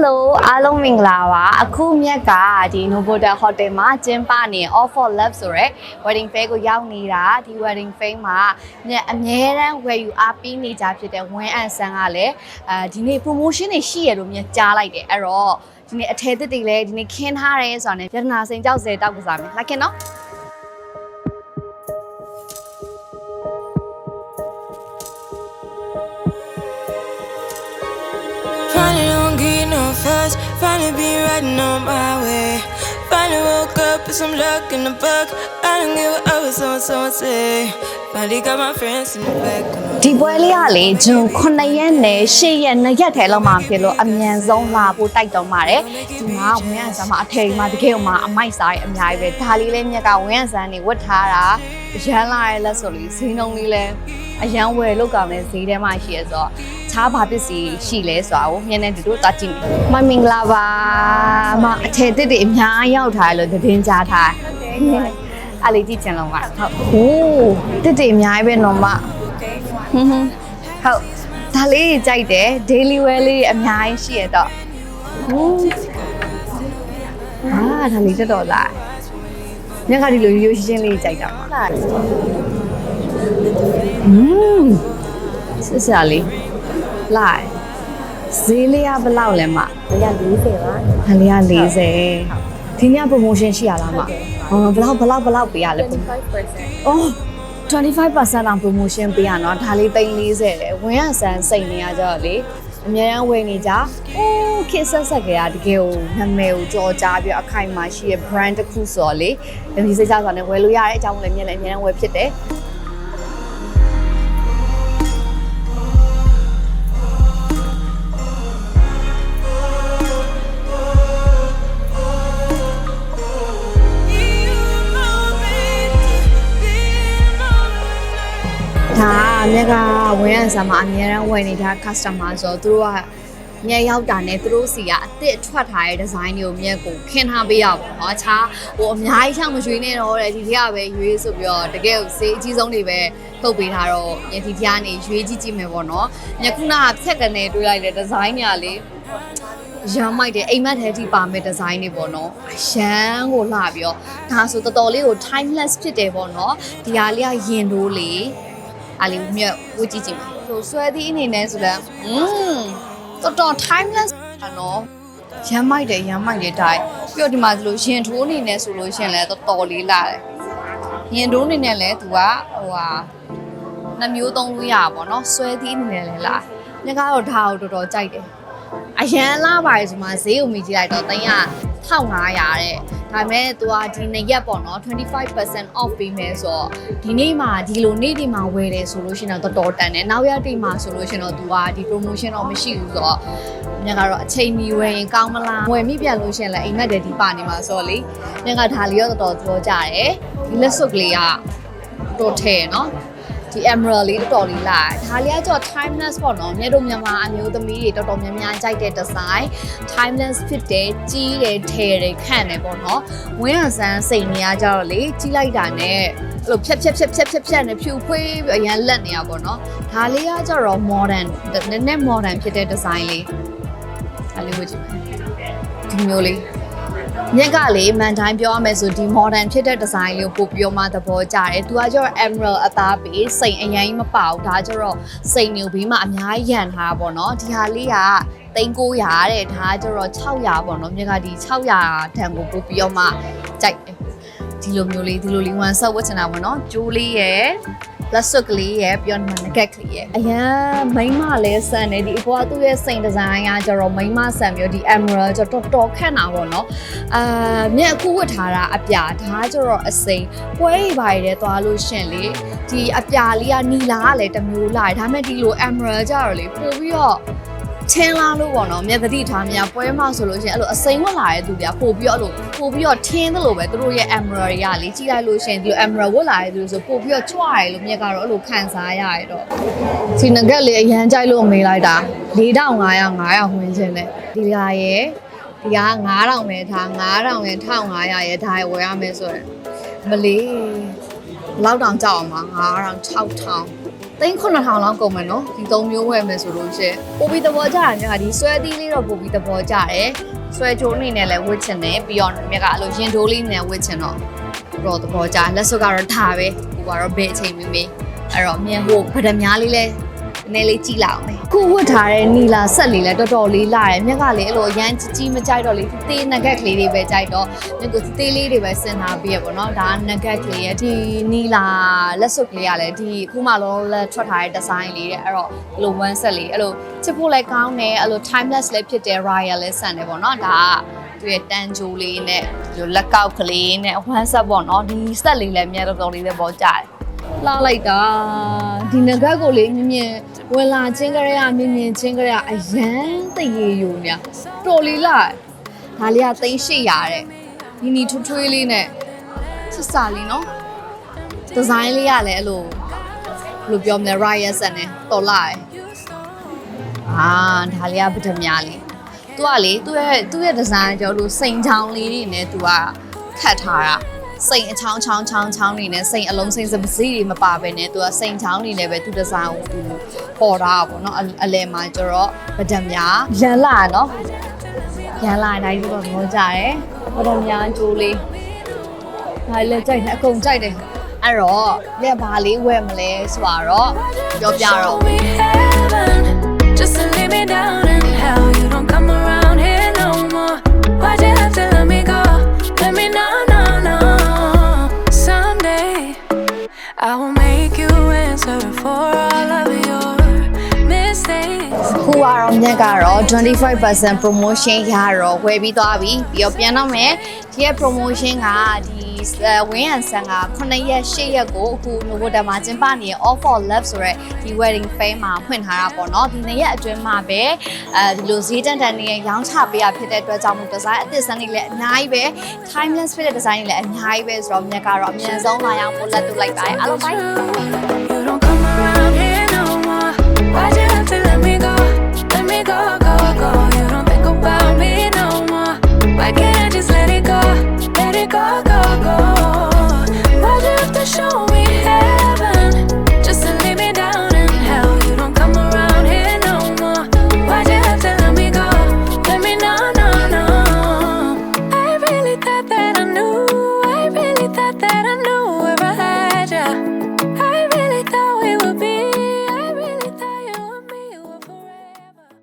Hello အားလုံးမင်္ဂလာပါအခုမြက်ကဒီ Novotel Hotel မှာကျင်းပနေ All for Love ဆိုရဲ wedding fair ကိုရောက်နေတာဒီ wedding fair မှာမြက်အမြဲတမ်းဝယ်ယူအားပေးနေကြဖြစ်တဲ့ဝင်းအန်ဆန်ကလည်းအဲဒီနေ့ promotion တွေရှိရလို့မြက်ကြားလိုက်တယ်အဲ့တော့ဒီနေ့အထည်သစ်တွေလည်းဒီနေ့ခင်းထားရဲဆိုတာနဲ့ရတနာစိန်ကြောက်စဲတောက်ကစားမယ်လိုက်ခင်နော် no fuss. Finally be riding on my way. Finally woke up with some luck in the book. I don't give a up what someone someone say. Finally got my friends in the back. ဒီပွဲလေးကလေဂျွန်9ရက်နဲ့10ရက်2ရက်ထဲလောက်မှဖြစ်လို့အမြန်ဆုံးလာဖို့တိုက်တွန်းပါတယ်ဒီမှာဝင်းအန်ဆန်မှာအထည်မှာတကယ်မှအမိုက်စားရအများကြီးပဲဒါလေးလေးမြက်ကဝင်းအန်ဆန်နေဝတ်ထားတာရမ်းလာရဲ့လက်ဆိုလေးဈေးနှုန်းလေးလဲအရန်ဝယ်လို့ကောင်းတဲ့ဈေးထဲမှာရှိရဆိုတော့ ခြားဘာပစ္စည်းရှိလဲဆိုတာကိုမျက်နှာတူတူသွားကြည့်မယ်မမင်္ဂလာပါမအထည်တစ်တွေအများကြီးရောက်ထားတယ်လို့သတင်းကြားထားတယ်အဲ့လေးကြည့်ချင်လုံးကဟုတ်ဟိုးတစ်တွေအများကြီးပဲနော်မဟွန်းဟွန်းဟုတ်ဒါလေးကြိုက်တယ် daily wear လေးအများကြီးရှိရတော့ဟိုးအာဒါလေးတက်တော်လားညကဒီလိုရိုးရိုးရှင်းရှင်းလေးကြိုက်တာပါလားอืมစစ်စရာလေး လိုက်ဈေးလေးကဘယ်လောက်လဲမ140ပါဒါလေးက40ဒီနေ့ promotion ရှိရလားမဟောဘယ်လောက်ဘယ်လောက်ဘယ်လောက်ပေးရလဲ25%အော်25%လောက် promotion ပေးရနော်ဒါလေးသိန်း40လေဝင်းရဆန်စိတ်နေရကြတော့လေအများအားဝယ်နေကြအိုးခစ်ဆက်ဆက်ကရတကယ်ကိုနာမည်ကိုကြော်ကြားပြီးအခိုင်အမာရှိရဲ့ brand တစ်ခုဆိုတော့လေဒီစိတ်ကြဆိုတော့ဝယ်လို့ရတဲ့အကြောင်းလည်းမြင်လည်းအများအားဝယ်ဖြစ်တယ် က်ကဝင်းရဆာမှာအများရန်ဝယ်နေတာ customer ဆိုတော့သူတို့ကမြက်ရောက်တာနဲ့သူတို့စီကအစ်စ်ထွက်ထားတဲ့ design တွေကိုမြက်ကိုခင်းထားပေးရပါတော့အခြားဟိုအများကြီးချောင်းမရွှေနဲ့တော့တဲ့ဒီထက်ကပဲရွေးဆိုပြီးတော့တကယ်ကိုစေးအကြီးဆုံးတွေပဲထုတ်ပေးထားတော့မြက်ဒီထက်ကနေရွေးကြည့်ကြည့်မယ်ပေါ့နော်မြက်ခုနကဖြက်ကနေတွေးလိုက်တဲ့ design တွေကလေရမ်းမိုက်တယ်အိမ်မက်ထဲထိပါမဲ့ဒီဇိုင်းတွေပေါ့နော်အရန်ကိုလှပြီးတော့ဒါဆိုတော်တော်လေးကို timeless ဖြစ်တယ်ပေါ့နော်ဒီဟာလေးကရင်တို့လေ အားလေးမြတ်ဝကြည့်ကြည့်ပါဟိုဆွဲသီးအနေနဲ့ဆိုလဲอืมတော်တော် timeless တာနော်ရမ်းမိုက်တယ်ရမ်းမိုက်တယ်တိုင်းပြီးတော့ဒီမှာဆိုလို့ရင်ထိုးအနေနဲ့ဆိုလို့ရှင်လဲတော်တော်လေးလာတယ်ရင်ထိုးအနေနဲ့လဲသူကဟိုဟာနှမျိုးသုံးလို့ရပါဘောနော်ဆွဲသီးအနေနဲ့လဲလာညကတော့ဒါကိုတော်တော်ကြိုက်တယ်အရန်လာပါတယ်ဆိုမှဈေးကိုမိကြည့်လိုက်တော့300 1500တဲ့ ဒါပေမဲ့သူကဒီနှစ်ရက်ပေါ့နော်25% off ပေးမယ်ဆိုတော့ဒီနေ့မှာဒီလိုနေ့ဒီမှာဝယ်တယ်ဆိုလို့ရှိရင်တော့တော်တော်တန်တယ်နောက်ရက်ဒီမှာဆိုလို့ရှိရင်တော့သူကဒီ promotion တော့မရှိဘူးဆိုတော့ညကတော့အချိန်မီဝယ်ရင်ကောင်းမလားဝယ်မိပြန်လို့ရှိရင်လည်းအိမ်မက်တယ်ဒီပါနေမှာဆိုတော့လေညကဒါလေးတော့တော်တော်သဘောကျတယ်ဒီလက်စွပ်ကလေးကတော်ထဲရနော် ဒီ emerald လေးတော်တော်လေးလာတယ်ဒါလေးကကျတော့ timeless ပေါ့နော်မြတ်တို့မြန်မာအမျိုးသမီးတွေတော်တော်များများကြိုက်တဲ့ design timeless ဖြစ်တယ်ကြီးတယ်ထဲတယ်ခန့်တယ်ပေါ့နော်ဝင်းအဆန်းစိတ်နေရကြတော့လေကြီးလိုက်တာနဲ့အဲ့လိုဖြက်ဖြက်ဖြက်ဖြက်ဖြက်ဖြက်နဲ့ဖြူဖွေးပြီးအရန်လက်နေရပေါ့နော်ဒါလေးကကျတော့ modern နည်းနည်း modern ဖြစ်တဲ့ design လေးဒါလေးဝတ်ကြည့်မယ်ဒီမျိုးလေး မြက်ကလေမန်တိုင်းပြောရမယ်ဆိုဒီ modern ဖြစ်တဲ့ design လေးကိုပို့ပြီးတော့မှသဘောကျတယ်။ तू ကကျတော့ emerald အသားပေးစိန်အရင်မပေါက်ဒါကျတော့စိန်မျိုးဘေးမှာအများကြီးရန်ထားတာပေါ့နော်။ဒီဟာလေးက3900တဲ့ဒါကကျတော့600ပေါ့နော်။မြက်ကဒီ600တန်ကိုပို့ပြီးတော့မှကြိုက်တယ်။ဒီလိုမျိုးလေးဒီလိုလေး one set ဝတ်ချင်တာပေါ့နော်။ကျိုးလေးရယ် လက်စွပ်ကလေးရယ်ပြီးတော့ဒီမှာ nugget ကလေးရယ်အရန်မိန်းမလည်းဆန်တယ်ဒီအပေါ်ကသူ့ရဲ့စိန်ဒီဇိုင်းကကျတော့မိန်းမဆန်မျိုးဒီ emerald ကျတော့တော်တော်ခန့်တာပေါ့နော်အာမြက်အခုဝတ်ထားတာအပြာဒါကကျတော့အစိန်ပွဲရီပါရီတဲ့သွားလို့ရှင်လေဒီအပြာလေးကနီလာကလည်းတစ်မျိုးလာတယ်ဒါပေမဲ့ဒီလို emerald ကျတော့လေပို့ပြီးတော့ ချင်းလာလို့ပေါ့နော်မြက်သတိထားမြပွဲမှာဆိုလို့ရှိရင်အဲ့လိုအစိမ်းဝင်လာတဲ့သူတွေကပို့ပြီးတော့အဲ့လိုပို့ပြီးတော့ထင်းသလိုပဲသူတို့ရဲ့ emerald တွေကလေကြည့်လိုက်လို့ရှိရင်ဒီလို emerald ဝတ်လာတဲ့သူတွေဆိုပို့ပြီးတော့ချွားတယ်လို့မြက်ကတော့အဲ့လိုခံစားရရတော့စီနဂက်လေးအရန်ကြိုက်လို့မေးလိုက်တာ4500 900ဝင်ခြင်းနဲ့ဒီလာရဲ့ဒီက9000ပဲထား9000ရဲ့1500ရဲ့ဒါရဝယ်ရမယ်ဆိုရင်မလေးဘယ်လောက်တောင်ကြောက်အောင်ပါ9000 6000 သိန်း9000လောက်ကုန်မယ်နော်ဒီ၃မျိုးဝယ်မယ်ဆိုလို့ရှရင်ပိုပြီးသဘောကျတာများဒီဆွဲသီးလေးတော့ပိုပြီးသဘောကျတယ်ဆွဲကြိုးအနေနဲ့လည်းဝစ်ချင်တယ်ပြီးတော့မြက်ကအဲ့လိုရင်တိုးလေးနဲ့ဝစ်ချင်တော့တော့သဘောကျလက်စွပ်ကတော့ထားပဲဟိုကတော့ဘယ်အချိန်မီမီအဲ့တော့မြန်ဟိုဗဒမားလေးလည်း နည်းနည်းလေးကြည့်လိုက်အောင်မယ်ခုဝတ်ထားတဲ့နီလာဆက်လေးလည်းတော်တော်လေးလာတယ်မြက်ကလည်းအဲ့လိုအရန်ကြီးကြီးမကြိုက်တော့လေသေးနဂက်ကလေးတွေပဲကြိုက်တော့မြက်ကသေးလေးတွေပဲစဉ်းစားပြီးရပေါ့နော်ဒါနဂက်ကလေးရဲ့ဒီနီလာလက်စွပ်ကလေးကလည်းဒီခုမှလုံးလက်ထွက်ထားတဲ့ဒီဇိုင်းလေးတဲ့အဲ့တော့ဒီလို one set လေးအဲ့လိုချစ်ဖို့လည်းကောင်းတယ်အဲ့လို timeless လည်းဖြစ်တယ် royal လည်းဆန်တယ်ပေါ့နော်ဒါကသူရဲ့တန်ဂျိုလေးနဲ့ဒီလိုလက်ကောက်ကလေးနဲ့ one set ပေါ့နော်ဒီ set လေးလည်းမြတ်တော်တော်လေးလည်းပေါ်ကြတယ် လှလိုက်တာဒီငကက်ကိုလေးမြင်မြင်ဝင်လာချင်းကြရမြင်မြင်ချင်းကြရအရန်တရေယူနေတော်လေးလိုက်ဒါလေးကသိန်း800တဲ့ဒီနီထွထွေးလေးနဲ့ချစ်စာလေးနော်ဒီဇိုင်းလေးကလည်းအဲ့လိုဘယ်လိုပြောမလဲ riot ဆက်နေတော်လာတယ်အာဒါလေးကပထမလေးသူကလေသူ့ရဲ့သူ့ရဲ့ဒီဇိုင်းကျော်လို့စိန်ချောင်းလေးတွေနဲ့သူကခတ်ထားတာ စိန်အချောင်းချောင်းချောင်းချောင်းနေနဲ့စိန်အလုံးစိန်စပစီတွေမပါဘဲနဲ့သူကစိန်ချောင်းနေနဲ့ပဲသူဒီဇိုင်းကိုသူပေါ်တာပေါ့နော်အအလယ်မှာကျတော့ပဒံများရန်လာနော်ရန်လာတိုင်းပြီးတော့မောကြတယ်ပဒံများကျိုးလေးဒါလည်းကြိုက်တယ်အကုန်ကြိုက်တယ်အဲ့တော့လက်ဘာလေးဝယ်မလဲဆိုတော့ပြောပြတော့ We heaven, just to lay me down 25% promotion ရတော့ဝယ်ပြီးသွားပြီပြီးတော့ပြန်တော့မယ်ဒီရဲ့ promotion ကဒီဝင်းရန်ဆန်က9ရက်10ရက်ကိုအခုနိုဘတမှာကျင်းပနေတဲ့ All for Love ဆိုတဲ့ဒီ wedding fair မှာဖွင့်ထားတာပေါ့နော်ဒီနေ့ရက်အတွင်းမှာပဲအဲဒီလိုဈေးတန်တန်နဲ့ရောင်းချပေးရဖြစ်တဲ့အတွက်ကြောင့်မို့ design အသစ်စမ်းတွေလည်းအများကြီးပဲ timeless ဖြစ်တဲ့ design တွေလည်းအများကြီးပဲဆိုတော့မြက်ကတော့အမြန်ဆုံးလာရအောင်ပို့လက်ထုတ်လိုက်ပါတယ်အားလုံးပါ You don't come around here no more. Why'd you have to let me go? Let me go.